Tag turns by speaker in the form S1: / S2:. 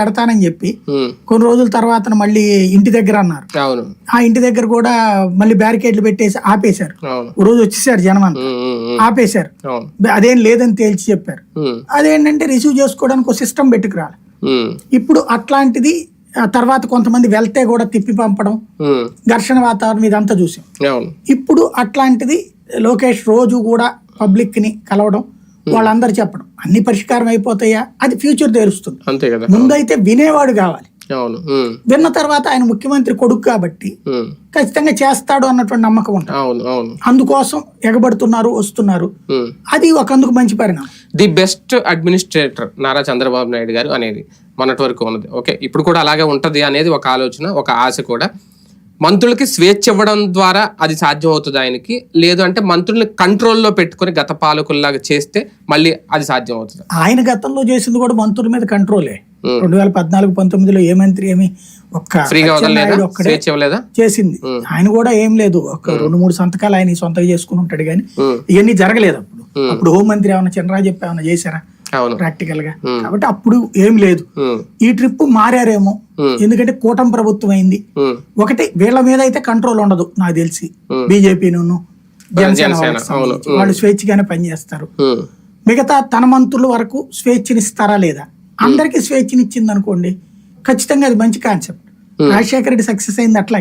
S1: పెడతానని చెప్పి కొన్ని రోజుల తర్వాత మళ్ళీ ఇంటి దగ్గర అన్నారు. ఆ ఇంటి దగ్గర కూడా మళ్ళీ బ్యారికేడ్లు పెట్టేసి ఆపేశారు. రోజు వచ్చేసారు జనం అంతా ఆపేశారు. అదేం లేదని తేల్చి చెప్పారు. అదేంటంటే రిసీవ్ చేసుకోవడానికి ఒక సిస్టమ్ పెట్టుకురాలి. ఇప్పుడు అట్లాంటిది తర్వాత కొంతమంది వెళ్తే కూడా తిప్పి పంపడం ఘర్షణ వాతావరణం ఇదంతా చూసాం. ఇప్పుడు అట్లాంటిది లోకేష్ రోజు కూడా పబ్లిక్ని కలవడం వాళ్ళందరూ చెప్పడం. అన్ని పరిష్కారం అయిపోతాయా? అది ఫ్యూచర్ తెలుస్తుంది.
S2: అంతే కదా.
S1: ముందైతే వినేవాడు కావాలి.
S2: అవును.
S1: విన్న తర్వాత ఆయన ముఖ్యమంత్రి కొడుకు కాబట్టి ఖచ్చితంగా చేస్తాడు అన్నటువంటి నమ్మకం ఉంటుంది.
S2: అవును అవును.
S1: అందుకోసం ఎగబడుతున్నారు వస్తున్నారు. అది ఒక అందుకు మంచి పరిణామం.
S2: The best administrator Nara Chandrababu Naidu garu అనేది మొన్నటి వరకు ఉన్నది. ఓకే ఇప్పుడు కూడా అలాగే ఉంటది అనేది ఒక ఆలోచన ఒక ఆశ కూడా. మంత్రులకి స్వేచ్ఛ ఇవ్వడం ద్వారా అది సాధ్యం అవుతుంది ఆయనకి. లేదు అంటే మంత్రుల్ని కంట్రోల్లో పెట్టుకొని గత పాలకుల్లాగా చేస్తే మళ్ళీ అది సాధ్యం అవుతుంది
S1: ఆయన గతంలో చేసింది కూడా మంత్రుల మీద కంట్రోలే. రెండు వేల పద్నాలుగు పంతొమ్మిదిలో ఏ మంత్రి ఏమి ఒక్క చేసింది. ఆయన కూడా ఏం లేదు. ఒక రెండు మూడు సంతకాలు ఆయన సొంతగా చేసుకుని ఉంటాడు కానీ. ఇవన్నీ జరగలేదు అప్పుడు. అప్పుడు హోంమంత్రి ఏమైనా చిన్నరా చెప్పి ఏమైనా చేశారా? ప్రాక్టికల్గా. కాబట్టి అప్పుడు ఏం లేదు. ఈ ట్రిప్ మారారేమో. ఎందుకంటే కూటమి ప్రభుత్వం అయింది. ఒకటి వీళ్ళ మీద అయితే కంట్రోల్ ఉండదు నాకు తెలిసి.
S2: ఉం.
S1: బీజేపీను జనసేన. వాళ్ళు స్వేచ్ఛగానే పనిచేస్తారు. మిగతా తన మంత్రుల వరకు స్వేచ్ఛనిస్తారా లేదా? అందరికీ స్వేచ్ఛనిచ్చింది అనుకోండి ఖచ్చితంగా అది మంచి కాన్సెప్ట్ రాజశేఖర రెడ్డి సక్సెస్ అయింది అట్లా